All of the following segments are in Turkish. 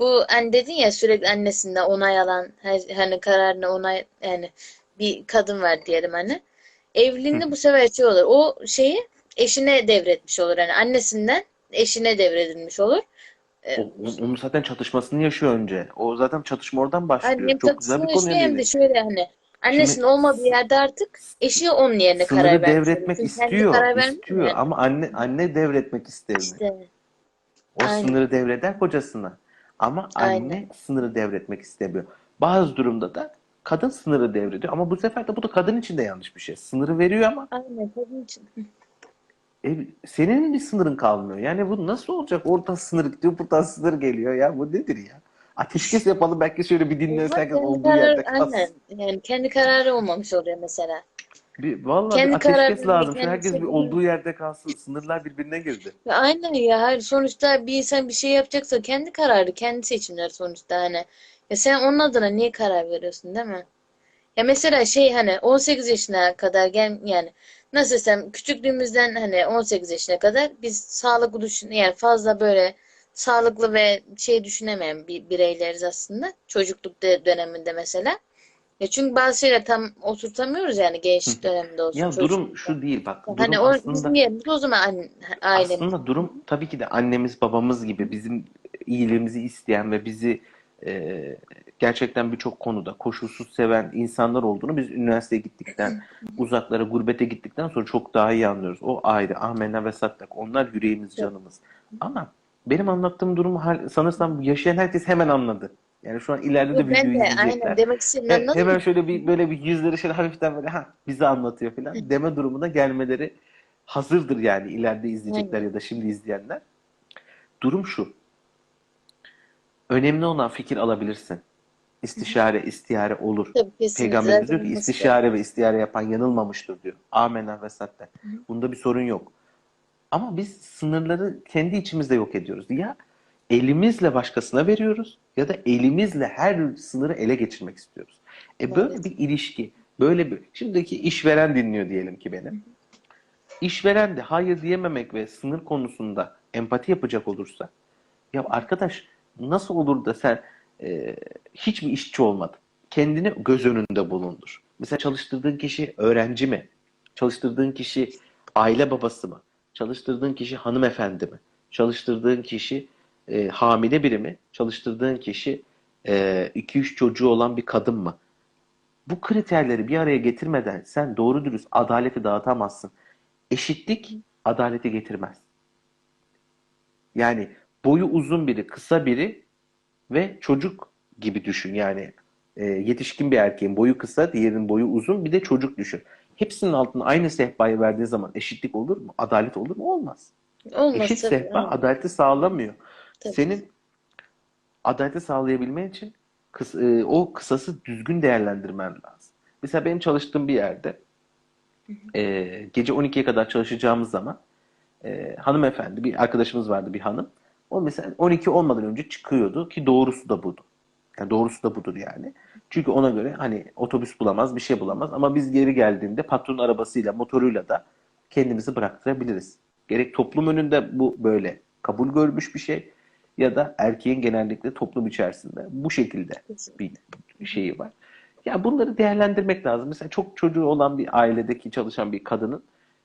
Bu hani dedin ya sürekli annesinden onay alan her, hani kararına onay yani bir kadın var diyelim hani. Evliliğinde bu sefer şey olur. O şeyi eşine devretmiş olur. Yani annesinden eşine devredilmiş olur. O, o- onun zaten çatışmasını yaşıyor önce. O zaten çatışma oradan başlıyor. Annem Çok güzel bir yaşıyor hem de şöyle hani annesinin olmadığı yerde artık eşi onun yerine karar vermiş devretmek. Çünkü istiyor, istiyor yani. ama anne anne devretmek istemiyor. İşte O aynen. sınırı devreder kocasına. Ama anne Aynen. sınırı devretmek istemiyor. Bazı durumda da kadın sınırı devrediyor. Ama bu sefer de bu da kadın için de yanlış bir şey. Sınırı veriyor ama Aynen kadın için. e, senin bir sınırın kalmıyor. Yani bu nasıl olacak? Oradan sınır gidiyor, buradan sınır geliyor ya. Bu nedir ya? Ateşkes yapalım belki şöyle bir dinlense Ama herkes kendi olduğu yerde kalsın. aynen. Yani kendi kararı olmamış oluyor mesela. Bir, vallahi Kendi bir ateşkes lazım. Şu herkes bir olduğu yerde kalsın. Sınırlar birbirine girdi. Ya aynen ya. Hayır, sonuçta bir insan bir şey yapacaksa kendi kararı, kendi seçimleri sonuçta hani. Ya sen onun adına niye karar veriyorsun değil mi? Ya mesela şey hani 18 yaşına kadar gel yani nasıl desem küçüklüğümüzden hani 18 yaşına kadar biz sağlıklı düşün yani fazla böyle sağlıklı ve şey düşünemeyen bir bireyleriz aslında çocukluk de- döneminde mesela. Ya çünkü bazı şeyler tam oturtamıyoruz yani gençlik döneminde olsun Ya durum şu değil bak. Hani Durum o aslında bizim yerimiz o zaman anne, ailemiz. Aslında durum tabii ki de annemiz babamız gibi bizim iyiliğimizi isteyen ve bizi e, gerçekten birçok konuda koşulsuz seven insanlar olduğunu biz üniversiteye gittikten, uzaklara, gurbete gittikten sonra çok daha iyi anlıyoruz. O ayrı, amenna ve sattak. Onlar yüreğimiz, canımız. Ama benim anlattığım durumu sanırsam yaşayan herkes hemen anladı. Yani şu an ileride de ben videoyu de aynen izleyecekler. demek istediğini He- anladım. hemen şöyle bir böyle bir yüzleri şöyle hafiften böyle ha bize anlatıyor falan deme durumuna gelmeleri hazırdır yani ileride izleyecekler ya da şimdi izleyenler. Durum şu. Önemli olan fikir alabilirsin. İstişare, istihare olur. Tabii zaten diyor ki istişare ve istihare yapan yanılmamıştır diyor. Amenna ve satten. Bunda bir sorun yok. Ama biz sınırları kendi içimizde yok ediyoruz. Ya elimizle başkasına veriyoruz ya da elimizle her sınırı ele geçirmek istiyoruz. E böyle bir ilişki, böyle bir şimdiki işveren dinliyor diyelim ki benim. İşveren de hayır diyememek ve sınır konusunda empati yapacak olursa ya arkadaş nasıl olur da sen e, hiçbir işçi olmadın. Kendini göz önünde bulundur. Mesela çalıştırdığın kişi öğrenci mi? Çalıştırdığın kişi aile babası mı? Çalıştırdığın kişi hanımefendi mi? Çalıştırdığın kişi e, hamile biri mi? Çalıştırdığın kişi 2-3 çocuğu olan bir kadın mı? Bu kriterleri bir araya getirmeden sen doğru dürüst adaleti dağıtamazsın. Eşitlik adaleti getirmez. Yani boyu uzun biri, kısa biri ve çocuk gibi düşün. Yani e, yetişkin bir erkeğin boyu kısa, diğerinin boyu uzun, bir de çocuk düşün. Hepsinin altına aynı sehpayı verdiğin zaman eşitlik olur mu? Adalet olur mu? Olmaz. Olmaz Eşit sehpa adaleti sağlamıyor. Tabii. Senin adaleti sağlayabilmen için kıs- e, o kısası düzgün değerlendirmen lazım. Mesela benim çalıştığım bir yerde e, gece 12'ye kadar çalışacağımız zaman e, hanımefendi bir arkadaşımız vardı bir hanım. O mesela 12 olmadan önce çıkıyordu ki doğrusu da budur. Yani doğrusu da budur yani. Çünkü ona göre hani otobüs bulamaz, bir şey bulamaz ama biz geri geldiğinde patronun arabasıyla, motoruyla da kendimizi bıraktırabiliriz. Gerek toplum önünde bu böyle kabul görmüş bir şey ya da erkeğin genellikle toplum içerisinde bu şekilde bir şeyi var. Ya bunları değerlendirmek lazım. Mesela çok çocuğu olan bir ailedeki çalışan bir kadının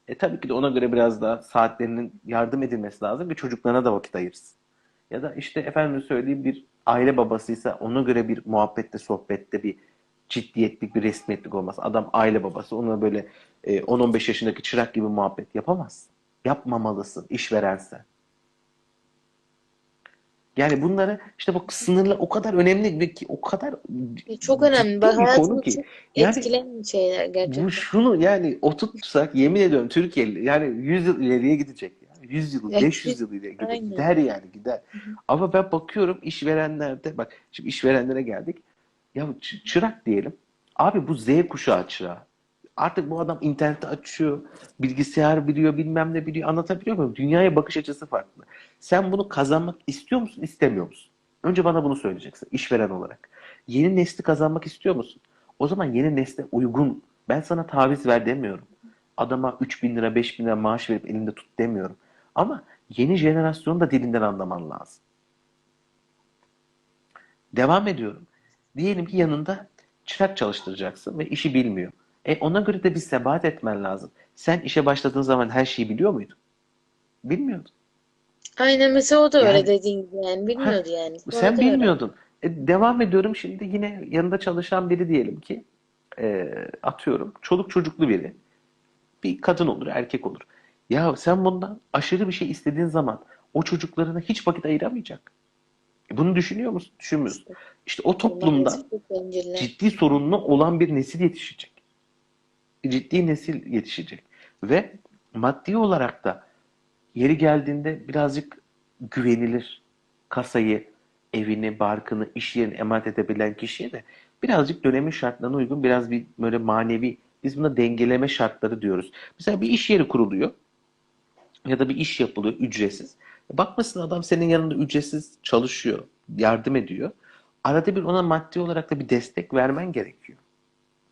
e, tabii ki de ona göre biraz daha saatlerinin yardım edilmesi lazım ve çocuklarına da vakit ayırsın. Ya da işte efendim söyleyeyim bir aile babasıysa ona göre bir muhabbette, sohbette bir ciddiyetlik, bir resmiyetlik olmaz. Adam aile babası ona böyle e, 10-15 yaşındaki çırak gibi muhabbet yapamaz. Yapmamalısın işverensen. Yani bunları işte bu sınırla o kadar önemli ve ki o kadar E, Çok önemli. Bak bir konu ki. Yani etkileyen şeyler gerçekten. bu şunu yani oturtsak yemin ediyorum Türkiye yani 100 yıl ileriye gidecek. Yani 100 yıl, Ya, 500 yıl ileriye gider, aynen. gider yani gider. Ama ben bakıyorum işverenlerde bak şimdi işverenlere geldik. Ya çırak diyelim. Abi bu Z kuşağı çırağı. Artık bu adam interneti açıyor, bilgisayar biliyor, bilmem ne biliyor, anlatabiliyor muyum? Dünyaya bakış açısı farklı. Sen bunu kazanmak istiyor musun, istemiyor musun? Önce bana bunu söyleyeceksin işveren olarak. Yeni nesli kazanmak istiyor musun? O zaman yeni nesle uygun. Ben sana taviz ver demiyorum. Adama 3 bin lira, 5 bin lira maaş verip elinde tut demiyorum. Ama yeni jenerasyonu da dilinden anlaman lazım. Devam ediyorum. Diyelim ki yanında çırak çalıştıracaksın ve işi bilmiyor. E ona göre de bir sebat etmen lazım. Sen işe başladığın zaman her şeyi biliyor muydun? Bilmiyordun. Aynen mesela o da öyle Yani- dediğin gibi yani bilmiyordu yani. Sonra Sen da öyle. bilmiyordun. E, devam ediyorum şimdi yine yanında çalışan biri diyelim ki e, atıyorum çoluk çocuklu biri. Bir kadın olur, erkek olur. Ya sen bundan aşırı bir şey istediğin zaman o çocuklarına hiç vakit ayıramayacak. E, Bunu düşünüyor musun? Düşünmüyorsun. İşte o toplumda Maalesef ciddi sorunlu olan bir nesil yetişecek. Ciddi nesil yetişecek. Ve maddi olarak da yeri geldiğinde birazcık güvenilir kasayı, evini, barkını, iş yerini emanet edebilen kişiye de birazcık dönemin şartlarına uygun biraz bir böyle manevi biz buna dengeleme şartları diyoruz. Mesela bir iş yeri kuruluyor ya da bir iş yapılıyor ücretsiz. Bakmasın adam senin yanında ücretsiz çalışıyor, yardım ediyor. Arada bir ona maddi olarak da bir destek vermen gerekiyor.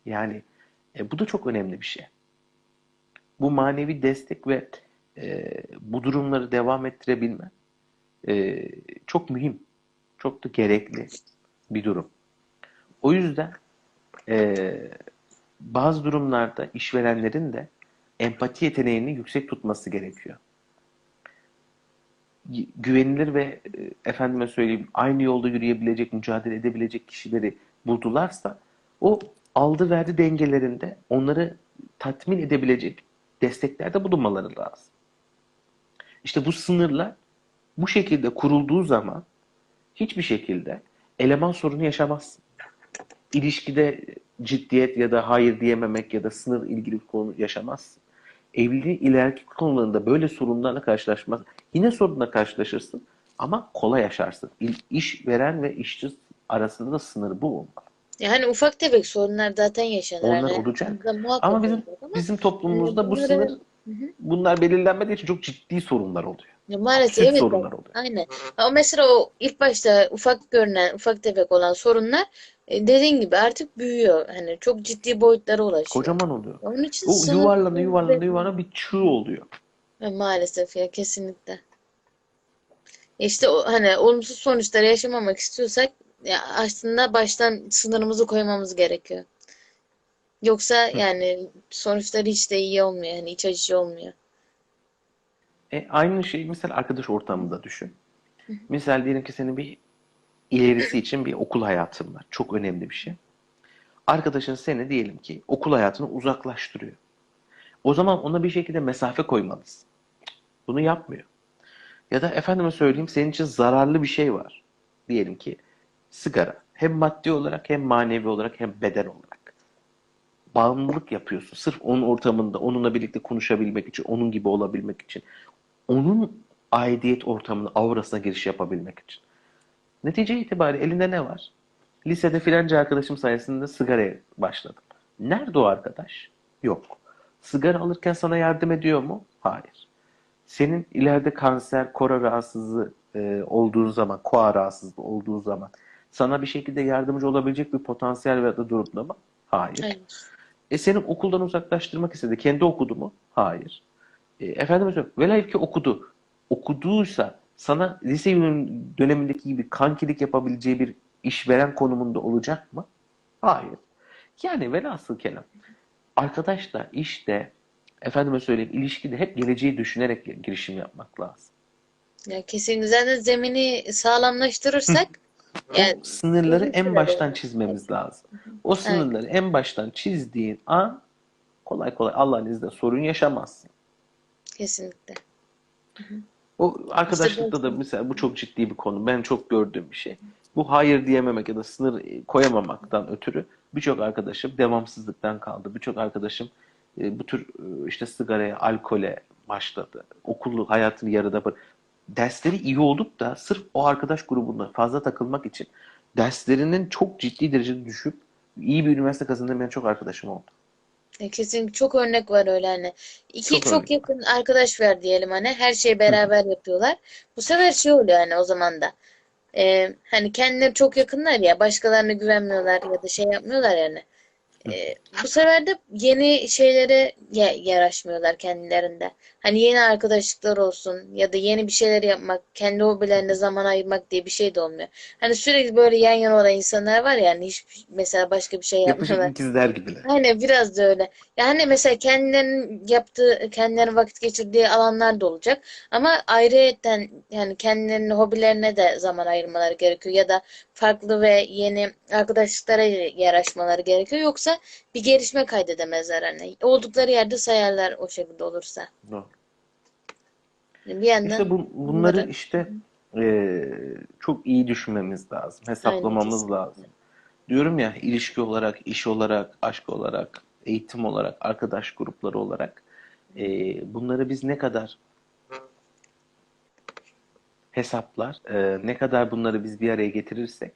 Yani e, bu da çok önemli bir şey. Bu manevi destek ve e, bu durumları devam ettirebilmen e, çok mühim, çok da gerekli bir durum. O yüzden e, bazı durumlarda işverenlerin de empati yeteneğini yüksek tutması gerekiyor. Güvenilir ve e, efendime söyleyeyim aynı yolda yürüyebilecek, mücadele edebilecek kişileri buldularsa o aldı verdi dengelerinde onları tatmin edebilecek desteklerde bulunmaları lazım. İşte bu sınırlar bu şekilde kurulduğu zaman hiçbir şekilde eleman sorunu yaşamazsın. İlişkide ciddiyet ya da hayır diyememek ya da sınır ilgili konu yaşamazsın. Evliliğin ileriki konularında böyle sorunlarla karşılaşmaz. Yine sorunla karşılaşırsın ama kolay yaşarsın. İş veren ve işçi arasında da sınır bu olmalı. Yani ufak tefek sorunlar zaten yaşanır. Onlar Hani olacak. Ama bizim ama bizim toplumumuzda bu sınır Hı hı. bunlar belirlenmediği için çok ciddi sorunlar oluyor. Ya maalesef evet sorunlar oluyor. aynen. Ama mesela o ilk başta ufak görünen, ufak tefek olan sorunlar e, dediğin gibi artık büyüyor. Hani çok ciddi boyutlara ulaşıyor. Kocaman oluyor. Onun için O sınır yuvarlana yuvarlana yuvarlana bir çığ oluyor. Ve Maalesef ya kesinlikle. İşte o, hani olumsuz sonuçları yaşamamak istiyorsak ya aslında baştan sınırımızı koymamız gerekiyor. Yoksa yani sonuçları hiç de iyi olmuyor. Yani iç açıcı olmuyor. E, aynı şeyi mesela arkadaş ortamında düşün. Misal diyelim ki senin bir ilerisi için bir okul hayatın var. Çok önemli bir şey. Arkadaşın seni diyelim ki okul hayatını uzaklaştırıyor. O zaman ona bir şekilde mesafe koymalısın. Bunu yapmıyor. Ya da efendime söyleyeyim senin için zararlı bir şey var. Diyelim ki sigara. Hem maddi olarak hem manevi olarak hem beden olarak. Bağımlılık yapıyorsun. Sırf onun ortamında onunla birlikte konuşabilmek için, onun gibi olabilmek için. Onun aidiyet ortamına, aurasına giriş yapabilmek için. Netice itibariyle elinde ne var? Lisede filanca arkadaşım sayesinde sigaraya başladım. Nerede o arkadaş? Yok. Sigara alırken sana yardım ediyor mu? Hayır. Senin ileride kanser, kora rahatsızlığı e, olduğu zaman, koa rahatsızlığı olduğu zaman sana bir şekilde yardımcı olabilecek bir potansiyel veya da durumda mı? Hayır. Hayır. E seni okuldan uzaklaştırmak istedi. Kendi okudu mu? Hayır. E, efendim söyleyeyim, velev ki okudu. Okuduysa sana lise dönemindeki gibi kankilik yapabileceği bir işveren konumunda olacak mı? Hayır. Yani velhasıl kelam. Arkadaşla işte efendime söyleyeyim ilişkide hep geleceği düşünerek girişim yapmak lazım. Ya kesinlikle zemini sağlamlaştırırsak O sınırları en baştan çizmemiz lazım. O sınırları en baştan çizdiğin an kolay kolay Allah'ın izniyle sorun yaşamazsın. kesinlikle. O arkadaşlıkta da mesela bu çok ciddi bir konu. Ben çok gördüğüm bir şey. Bu hayır diyememek ya da sınır koyamamaktan ötürü birçok arkadaşım devamsızlıktan kaldı. Birçok arkadaşım e, bu tür e, işte sigaraya, alkole başladı. Okul hayatını yarıda bırak. Dersleri iyi olup da sırf o arkadaş grubunda fazla takılmak için derslerinin çok ciddi derecede düşüp iyi bir üniversite kazanamayan çok arkadaşım oldu. Ya kesinlikle çok örnek var öyle hani. İki Çok çok, yakın arkadaş var diyelim hani her şeyi beraber yapıyorlar. Bu sefer şey oluyor hani o zaman da. Ee, hani kendileri çok yakınlar ya başkalarına güvenmiyorlar ya da şey yapmıyorlar yani. E, bu sefer de yeni şeylere ye- yer açmıyorlar kendilerinde. Hani yeni arkadaşlıklar olsun ya da yeni bir şeyler yapmak, kendi hobilerine zaman ayırmak diye bir şey de olmuyor. Hani sürekli böyle yan yana olan insanlar var ya hani hiç mesela başka bir şey Yapışık yapmıyorlar. ikizler gibiler. Aynen biraz da öyle. Yani mesela kendilerinin yaptığı, kendilerinin vakit geçirdiği alanlar da olacak. Ama ayrıyeten yani kendilerinin hobilerine de zaman ayırmaları gerekiyor. Ya da farklı ve yeni arkadaşlıklara yer açmaları gerekiyor. Yoksa bir gelişme kaydedemezler hani. Oldukları yerde sayarlar o şekilde olursa. Doğru. Bir yandan İşte bu, bunları bunları işte eee, çok iyi düşünmemiz lazım. aynen Hesaplamamız kesinlikle. lazım. Diyorum ya ilişki olarak, iş olarak, aşk olarak, eğitim olarak, arkadaş grupları olarak eee, bunları biz ne kadar hesaplar, eee, ne kadar bunları biz bir araya getirirsek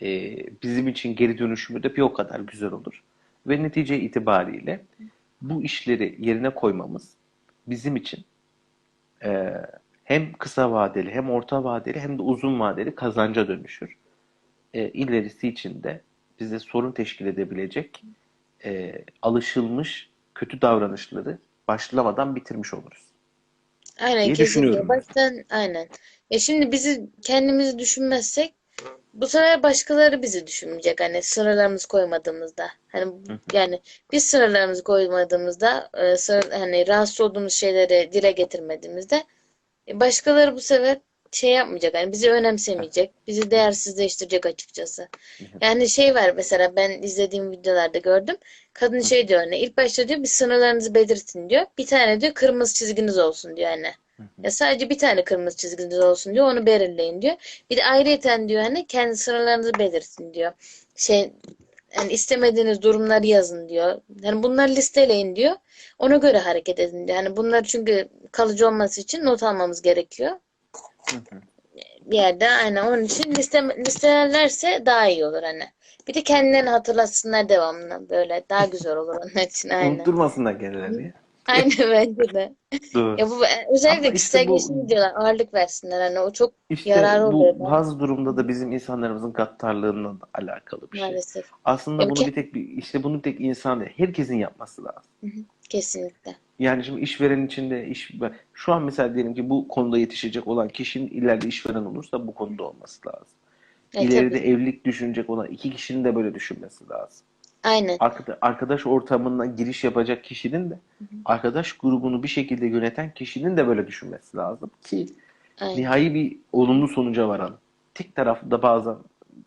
eee, bizim için geri dönüşümü de bir o kadar güzel olur. Ve netice itibariyle bu işleri yerine koymamız bizim için eee, hem kısa vadeli hem orta vadeli hem de uzun vadeli kazanca dönüşür. E, ilerisi için de bize sorun teşkil edebilecek e, alışılmış kötü davranışları başlamadan bitirmiş oluruz Aynen diye kesinlikle. Baştan aynen. Ya şimdi bizi kendimizi düşünmezsek bu sefer başkaları bizi düşünmeyecek. Hani sınırlarımızı koymadığımızda. Hani Hı. yani biz sınırlarımızı koymadığımızda e, sınır, hani rahatsız olduğumuz şeyleri dile getirmediğimizde e, başkaları bu sefer şey yapmayacak. Hani bizi önemsemeyecek. Bizi değersizleştirecek açıkçası. Yani şey var mesela ben izlediğim videolarda gördüm. Kadın şey diyor hani ilk başta diyor bir sınırlarınızı belirtin diyor. Bir tane diyor kırmızı çizginiz olsun diyor hani. Ya sadece bir tane kırmızı çizginiz olsun diyor. Onu belirleyin diyor. Bir de ayrıyeten diyor hani kendi sınırlarınızı belirtin diyor. Şey yani istemediğiniz durumları yazın diyor. Yani bunları listeleyin diyor. Ona göre hareket edin diyor. Hani bunlar çünkü kalıcı olması için not almamız gerekiyor. Bir yerde aynen onun için liste, listelerlerse daha iyi olur hani. Bir de kendilerini hatırlatsınlar devamlı böyle daha güzel olur onun için aynen. Unutturmasınlar kendilerini. Aynen bence de. Doğru. Ya bu özellikle Ama işte kişisel gelişim videolar ağırlık versinler hani o çok işte yararı bu oluyor bence bazı durumda da bizim insanlarımızın gaddarlığıyla da alakalı bir şey. maalesef. Aslında Ya bu bunu ke- bir tek bir işte bunu bir tek insan değil, herkesin yapması lazım. Kesinlikle. Yani şimdi işveren içinde iş şu an mesela diyelim ki bu konuda yetişecek olan kişinin ileride işveren olursa bu konuda olması lazım. E İleride tabii. evlilik düşünecek olan iki kişinin de böyle düşünmesi lazım. Aynen. Arkada- Arkadaş ortamına giriş yapacak kişinin de arkadaş grubunu bir şekilde yöneten kişinin de böyle düşünmesi lazım ki Aynen. nihai bir olumlu sonuca varalım. Tek taraflı da bazen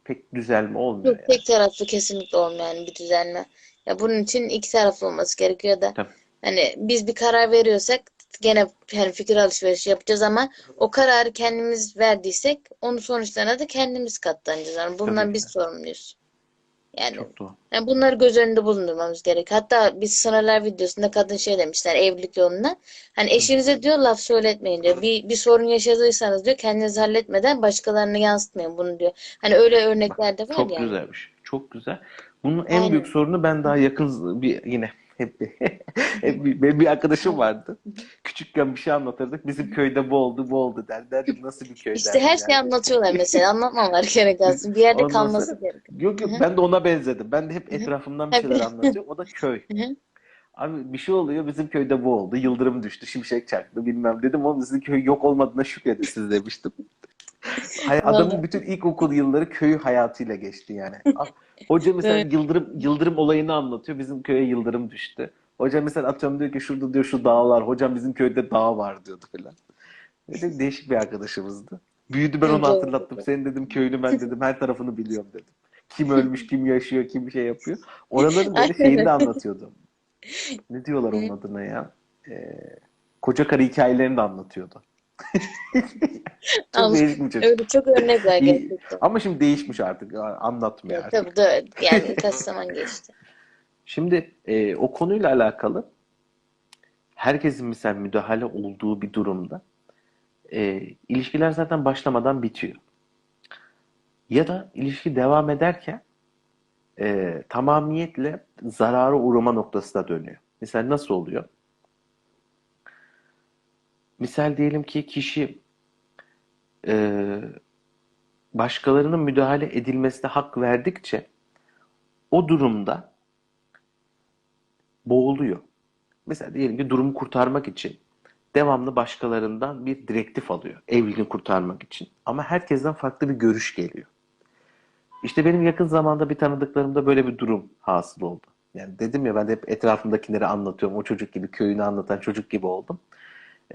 pek düzelme olmuyor Yok yani. tek taraflı kesinlikle olmayan bir düzenleme. Ya bunun için iki taraflı olması gerekiyor da Tabii, hani biz bir karar veriyorsak gene yani fikir alışverişi yapacağız ama o kararı kendimiz verdiysek onun sonuçlarına da kendimiz katlanacağız. Yani tabii bundan ki. biz sorumluyuz. Yani Çok. Yani bunları göz önünde bulundurmamız gerek. Hatta biz sınırlar videosunda kadın şey demişler evlilik yolunda. Hani eşinize diyor laf söyletmeyin diyor. Bir, bir sorun yaşadıysanız diyor kendiniz halletmeden başkalarına yansıtmayın bunu diyor. Hani öyle örnekler de var Çok yani. güzelmiş. Çok güzel. Bunun en büyük Aynen. sorunu ben daha yakın bir yine hep bir, hep bir, benim bir arkadaşım vardı. Küçükken bir şey anlatırdık. Bizim köyde bu oldu, bu oldu der. Derdim nasıl bir köy İşte her şeyi yani. anlatıyorlar mesela. Anlatmamaları gerek aslında. Bir yerde Ondan kalması sonra gerek. yok yok ben de ona benzedim. Ben de hep etrafımdan bir şeyler anlatıyorum. O da köy. Abi bir şey oluyor bizim köyde bu oldu. Yıldırım düştü, şimşek çaktı bilmem dedim. Oğlum sizin köy yok olmadığına şükredin siz demiştim. Adamın bütün ilkokul yılları köy hayatıyla geçti yani. Ah, Hoca mesela Evet. yıldırım yıldırım olayını anlatıyor. Bizim köye yıldırım düştü. Hoca mesela atıyorum diyor ki şurada diyor şu dağlar. Hocam bizim köyde dağ var diyordu falan. Böyle değişik bir arkadaşımızdı. Büyüdü ben onu hatırlattım. Senin dedim köyünü ben dedim her tarafını biliyorum dedim. Kim ölmüş, kim yaşıyor, kim şey yapıyor. Oraların böyle şeyini de anlatıyordu. Ne diyorlar onun adına ya? Ee, koca karı hikayelerini de anlatıyordu. Çok Ama değişik bir çocuk. öyle çok örnek var İyi. gerçekten. Ama şimdi değişmiş artık. Anlatmıyor artık. tabii de yani kaç zaman geçti. Şimdi e, o konuyla alakalı herkesin mesela müdahale olduğu bir durumda e, ilişkiler zaten başlamadan bitiyor. Ya da ilişki devam ederken e, tamamiyetle zarara uğrama noktasına dönüyor. Mesela nasıl oluyor? Misal diyelim ki kişi e, başkalarının müdahale edilmesine hak verdikçe o durumda boğuluyor. Mesela diyelim ki durumu kurtarmak için devamlı başkalarından bir direktif alıyor evliliğini kurtarmak için. Ama herkesten farklı bir görüş geliyor. İşte benim yakın zamanda bir tanıdıklarımda böyle bir durum hasıl oldu. Yani dedim ya ben de hep etrafımdakileri anlatıyorum. O çocuk gibi köyünü anlatan çocuk gibi oldum.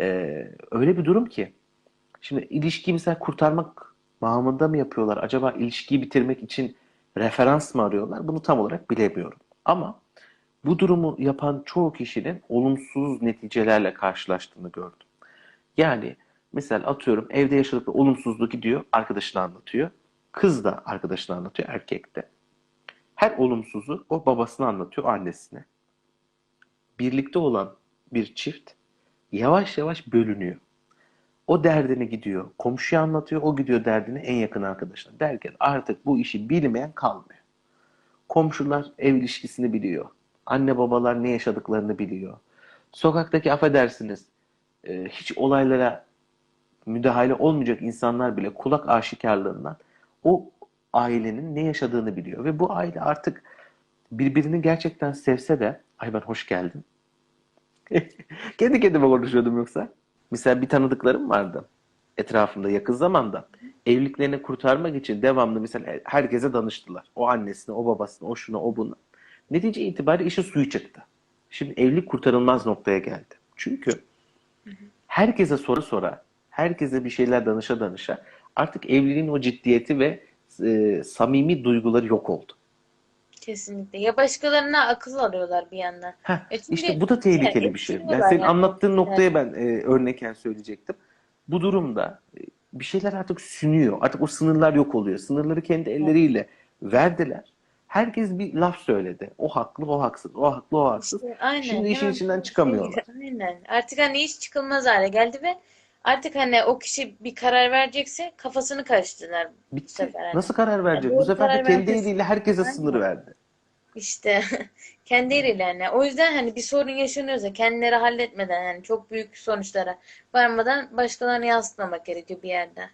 Ee, öyle bir durum ki. Şimdi ilişkiyi mesela kurtarmak bağımında mı yapıyorlar? Acaba ilişkiyi bitirmek için referans mı arıyorlar? Bunu tam olarak bilemiyorum. Ama bu durumu yapan çoğu kişinin olumsuz neticelerle karşılaştığını gördüm. Yani mesela atıyorum evde yaşadıkları olumsuzluğu gidiyor arkadaşına anlatıyor. Kız da arkadaşına anlatıyor erkek de. Her olumsuzu o babasına anlatıyor annesine. Birlikte olan bir çift yavaş yavaş bölünüyor. O derdini gidiyor komşuya anlatıyor, o gidiyor derdini en yakın arkadaşına. Derken artık bu işi bilmeyen kalmıyor. Komşular ev ilişkisini biliyor. Anne babalar ne yaşadıklarını biliyor. Sokaktaki affedersiniz e, hiç olaylara müdahale olmayacak insanlar bile kulak aşikarlığından o ailenin ne yaşadığını biliyor. Ve bu aile artık birbirini gerçekten sevse de ay ben hoş geldin. Kendi kendime konuşuyordum yoksa. Mesela bir tanıdıklarım vardı etrafımda yakın zamanda. Evliliklerini kurtarmak için devamlı mesela herkese danıştılar. O annesine, o babasına, o şuna, o buna. Netice itibariyle işin suyu çıktı. Şimdi evlilik kurtarılmaz noktaya geldi. Çünkü herkese soru sora, herkese bir şeyler danışa danışa artık evliliğin o ciddiyeti ve e, samimi duyguları yok oldu. Kesinlikle. Ya başkalarına akıl arıyorlar bir yandan. Heh, E çünkü işte bu da tehlikeli yani bir şey. Ben senin yani. anlattığın noktaya ben e, örneken söyleyecektim. Bu durumda e, bir şeyler artık sünüyor. Artık o sınırlar yok oluyor. Sınırları kendi elleriyle verdiler. Herkes bir laf söyledi. O haklı, o haksız. O haklı, o haksız. İşte aynen. Şimdi işin içinden çıkamıyorlar. Aynen. Artık hani hiç çıkılmaz hale geldi ve artık hani o kişi bir karar verecekse kafasını karıştırdılar bu Bitti. sefer. hani. Nasıl karar verecek? doğru Bu sefer de kendi vereceğiz. eliyle herkese sınır verdi. İşte kendi eliyle yani. O yüzden hani bir sorun yaşanıyorsa kendileri halletmeden yani çok büyük sonuçlara varmadan başkalarına yansıtmamak gerekiyor bir yerde.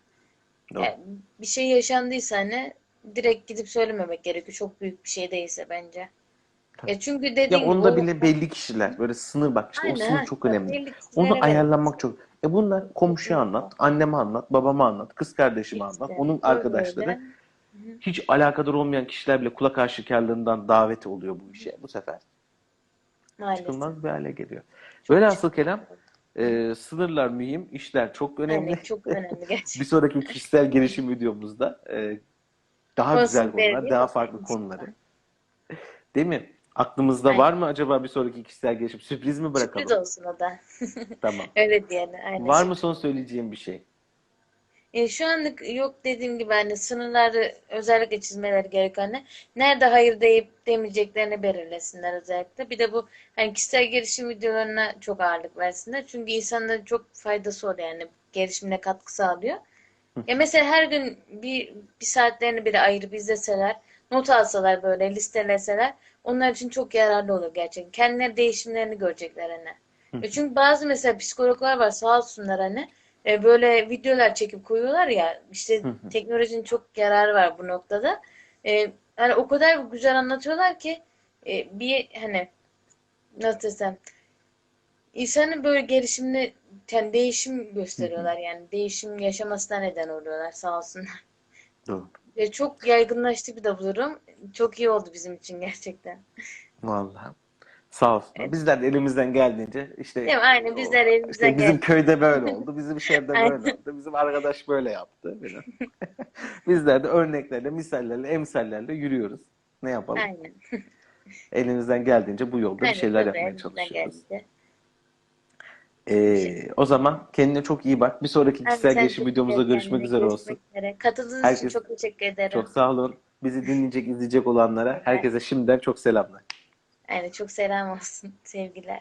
Doğru. Yani bir şey yaşandıysa hani direkt gidip söylememek gerekiyor. Çok büyük bir şey değilse bence. Tabii. Ya çünkü Ya dediğin gibi onda o bile belli kişiler böyle sınır bak işte o Aynen, sınır ha, çok önemli. Onu kişilere ayarlamak çok. E bunlar komşuya anlat, anneme anlat, babama anlat, kız kardeşime İşte, anlat, onun arkadaşları. öyle. Hiç alakadar olmayan kişiler bile kulak aşikarlığından davet oluyor bu işe. Bu sefer Maalesef. çıkılmaz bir hale geliyor. Velhasıl kelam e, sınırlar mühim, işler çok önemli. Aynen, çok önemli Bir gerçekten. sonraki kişisel gelişim videomuzda e, daha güzel Olsun, belli konular, daha farklı konuları. Değil mi? Aklımızda Aynen. var mı acaba bir sonraki kişisel gelişim? Sürpriz mi bırakalım? Sürpriz olsun o da. Tamam. Öyle diyelim. Aynen. Var mı son söyleyeceğim bir şey? E, şu anlık yok dediğim gibi hani sınırları özellikle çizmeleri gerekiyor hani. Nerede hayır deyip demeyeceklerini belirlesinler özellikle. Bir de bu hani kişisel gelişim videolarına çok ağırlık versinler. Çünkü insanlara çok faydası oluyor yani gelişimine katkı sağlıyor. Ya mesela her gün bir, bir saatlerini bile ayırıp izleseler, not alsalar böyle listeleseler onlar için çok yararlı olur gerçekten. Kendileri değişimlerini görecekler hani. E çünkü bazı mesela psikologlar var sağ olsunlar hani e, böyle videolar çekip koyuyorlar ya işte teknolojinin çok yararı var bu noktada. E, hani o kadar güzel anlatıyorlar ki e, bir hani nasıl desem insanın böyle gelişimini yani değişim gösteriyorlar yani değişim yaşamasına neden oluyorlar sağ olsunlar. Doğru. Ve çok yaygınlaştı bir de bu durum. Çok iyi oldu bizim için gerçekten. Vallahi. Sağ olsun. Bizler de elimizden geldiğince işte Değil mi? Aynen bizler elimizden işte bizim geldi. köyde böyle oldu. Bizim şehirde böyle oldu. Bizim arkadaş böyle yaptı. Bizler de örneklerle, misallerle, emsallerle yürüyoruz. Ne yapalım? Aynen. Elimizden geldiğince bu yolda bir Aynen şeyler tabii, yapmaya çalışıyoruz. geldi. Ee, o zaman kendine çok iyi bak. Bir sonraki kişisel gelişim de videomuzda görüşmek üzere olsun. üzere. Katıldığınız için Herkes çok teşekkür ederim. çok sağ olun. Bizi dinleyecek, izleyecek olanlara herkese şimdiden çok selamlar. Aynen çok selam olsun. Sevgiler.